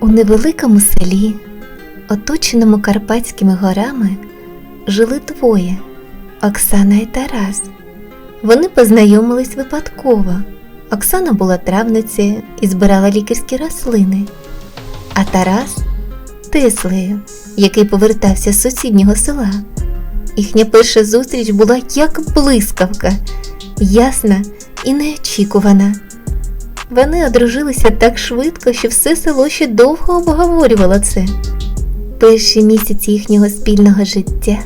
У невеликому селі, оточеному Карпатськими горами, жили двоє Оксана і Тарас. Вони познайомились випадково. Оксана була травницею і збирала лікарські рослини, а Тарас Теслею, який повертався з сусіднього села. Їхня перша зустріч була як блискавка, ясна і неочікувана. Вони одружилися так швидко, що все село ще довго обговорювало це. Перші місяці їхнього спільного життя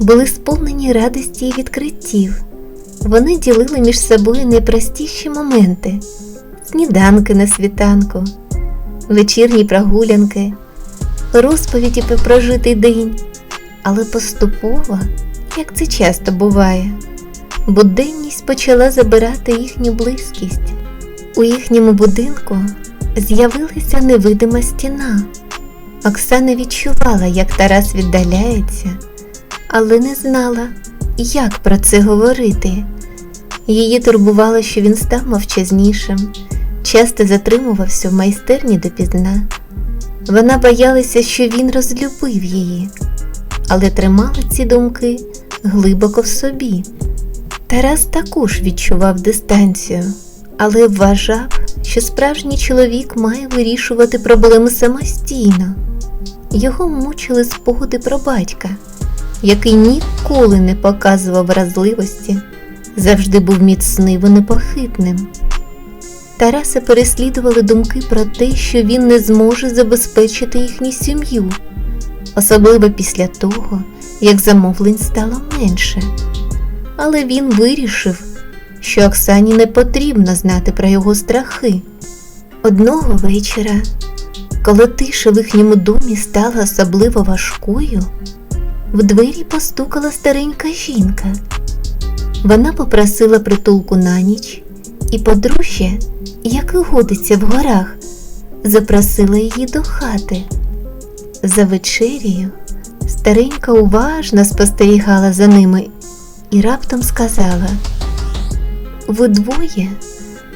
були сповнені радості і відкриттів. Вони ділили між собою найпростіші моменти: сніданки на світанку, вечірні прогулянки, розповіді про прожитий день, але поступово, як це часто буває, буденність почала забирати їхню близькість. У їхньому будинку з'явилася невидима стіна. Оксана відчувала, як Тарас віддаляється, але не знала, як про це говорити. Її турбувало, що він став мовчазнішим, часто затримувався в майстерні допізна. Вона боялася, що він розлюбив її, але тримала ці думки глибоко в собі. Тарас також відчував дистанцію, але вважав, що справжній чоловік має вирішувати проблеми самостійно. Його мучили спогади про батька, який ніколи не показував вразливості, завжди був міцним і непохитним. Тараса переслідували думки про те, що він не зможе забезпечити їхню сім'ю, особливо після того, як замовлень стало менше. Але він вирішив, що Оксані не потрібно знати про його страхи. Одного вечора, коли тиша в їхньому домі стала особливо важкою, в двері постукала старенька жінка. Вона попросила притулку на ніч, і подружжя, як і годиться в горах, запросила її до хати. За вечерію старенька уважно спостерігала за ними і раптом сказала: Ви двоє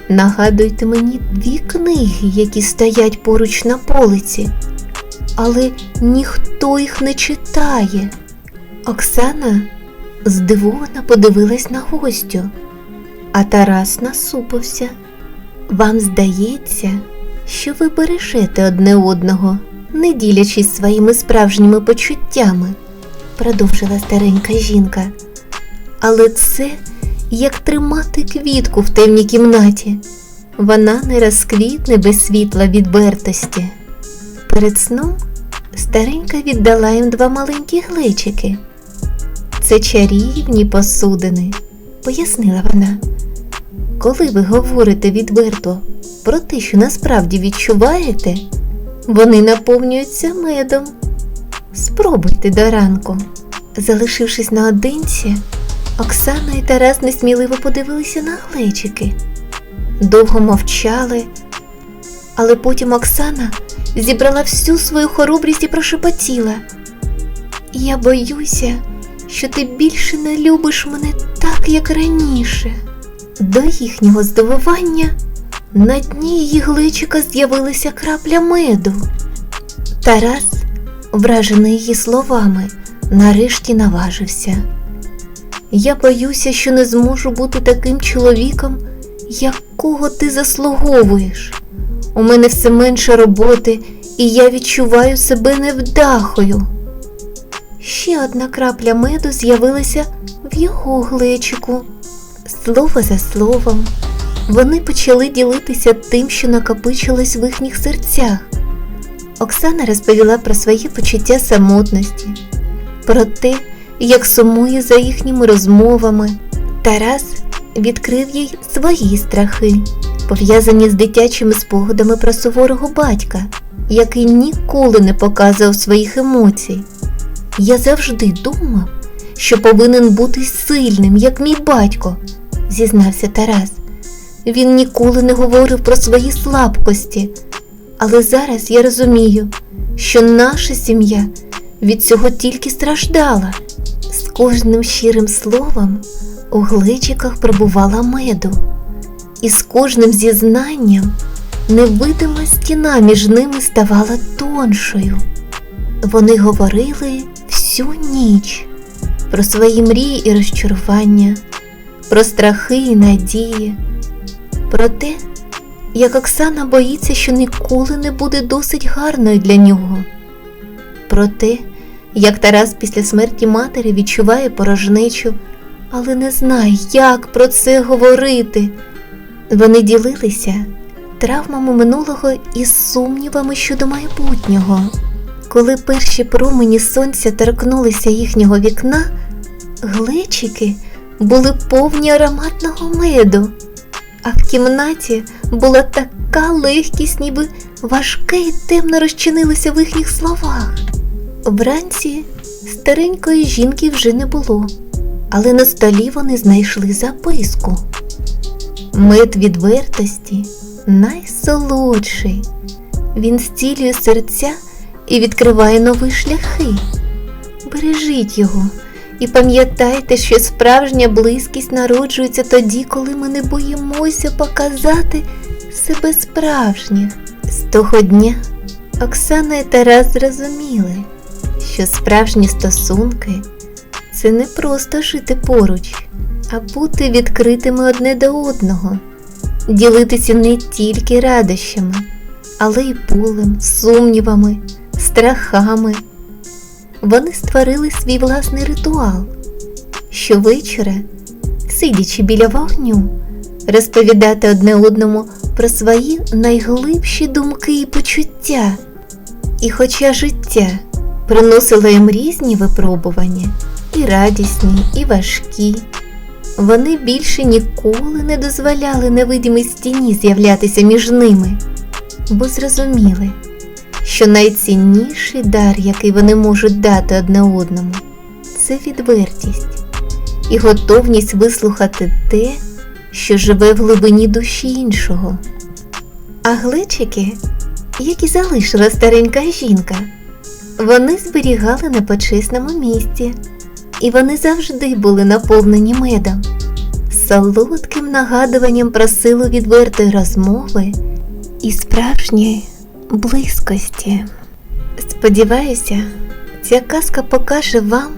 нагадуєте мені дві книги, які стоять поруч на полиці, але ніхто їх не читає. Оксана здивовано подивилась на гостю, а Тарас насупився. Вам здається, що ви бережете одне одного, не ділячись своїми справжніми почуттями, продовжила старенька жінка. Але це як тримати квітку в темній кімнаті. Вона не розквітне без світла відвертості. Перед сном старенька віддала їм два маленькі глечики. Це чарівні посудини, пояснила вона. Коли ви говорите відверто про те, що насправді відчуваєте, вони наповнюються медом. Спробуйте до ранку. Залишившись наодинці, Оксана і Тарас несміливо подивилися на глечики. Довго мовчали, але потім Оксана зібрала всю свою хоробрість і прошепотіла. Я боюся, що ти більше не любиш мене так, як раніше. До їхнього здивування на дні її гличика з'явилася крапля меду. Тарас, вражений її словами, нарешті наважився. Я боюся, що не зможу бути таким чоловіком, якого ти заслуговуєш. У мене все менше роботи, і я відчуваю себе невдахою. Ще одна крапля меду з'явилася в його глечику. Слово за словом, вони почали ділитися тим, що накопичилось в їхніх серцях. Оксана розповіла про свої почуття самотності, про те, як сумує за їхніми розмовами. Тарас відкрив їй свої страхи, пов'язані з дитячими спогадами про суворого батька, який ніколи не показував своїх емоцій. Я завжди думав, що повинен бути сильним, як мій батько, зізнався Тарас. Він ніколи не говорив про свої слабкості, але зараз я розумію, що наша сім'я від цього тільки страждала. Кожним щирим словом у гличиках прибувала меду, і з кожним зізнанням невидима стіна між ними ставала тоншою. Вони говорили всю ніч про свої мрії і розчарування, про страхи і надії, про те, як Оксана боїться, що ніколи не буде досить гарною для нього, про те, як Тарас після смерті матері відчуває порожнечу, але не знає, як про це говорити. Вони ділилися травмами минулого і сумнівами щодо майбутнього. Коли перші промені сонця торкнулися їхнього вікна, глечики були повні ароматного меду, а в кімнаті була така легкість, ніби важке і темно розчинилося в їхніх словах. Вранці старенької жінки вже не було, але на столі вони знайшли записку. Мед відвертості найсолодший. Він зцілює серця і відкриває нові шляхи. Бережіть його і пам'ятайте, що справжня близькість народжується тоді, коли ми не боїмося показати себе справжніх. З того дня Оксана і Тарас зрозуміли, що справжні стосунки це не просто жити поруч, а бути відкритими одне до одного, ділитися не тільки радощами, але й болем, сумнівами, страхами. Вони створили свій власний ритуал. Щовечора, сидячи біля вогню, розповідати одне одному про свої найглибші думки і почуття. І хоча життя приносило їм різні випробування, і радісні, і важкі, вони більше ніколи не дозволяли невидимій стіні з'являтися між ними, бо зрозуміли, що найцінніший дар, який вони можуть дати одне одному, це відвертість і готовність вислухати те, що живе в глибині душі іншого. А глечики, які залишила старенька жінка, вони зберігали на почесному місці, і вони завжди були наповнені медом, солодким нагадуванням про силу відвертої розмови і справжньої близькості. Сподіваюся, ця казка покаже вам,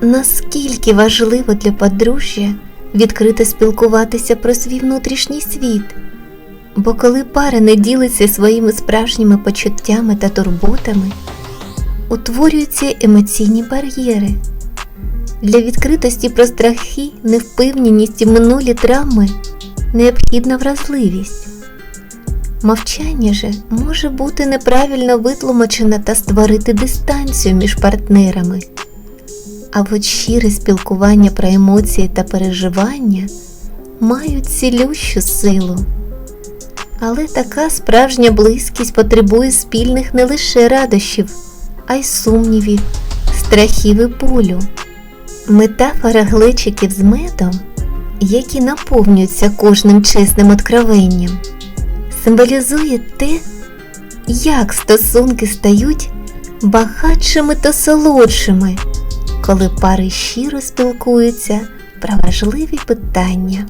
наскільки важливо для подружжя відкрито спілкуватися про свій внутрішній світ. Бо коли пара не ділиться своїми справжніми почуттями та турботами, утворюються емоційні бар'єри. Для відкритості про страхи, невпевненість і минулі травми необхідна вразливість. Мовчання же може бути неправильно витлумачене та створити дистанцію між партнерами. А от щире спілкування про емоції та переживання мають цілющу силу. Але така справжня близькість потребує спільних не лише радощів, а й сумнівів, страхів і болю. Метафора глечиків з медом, які наповнюються кожним чесним откровенням, символізує те, як стосунки стають багатшими та солодшими, коли пари щиро спілкуються про важливі питання.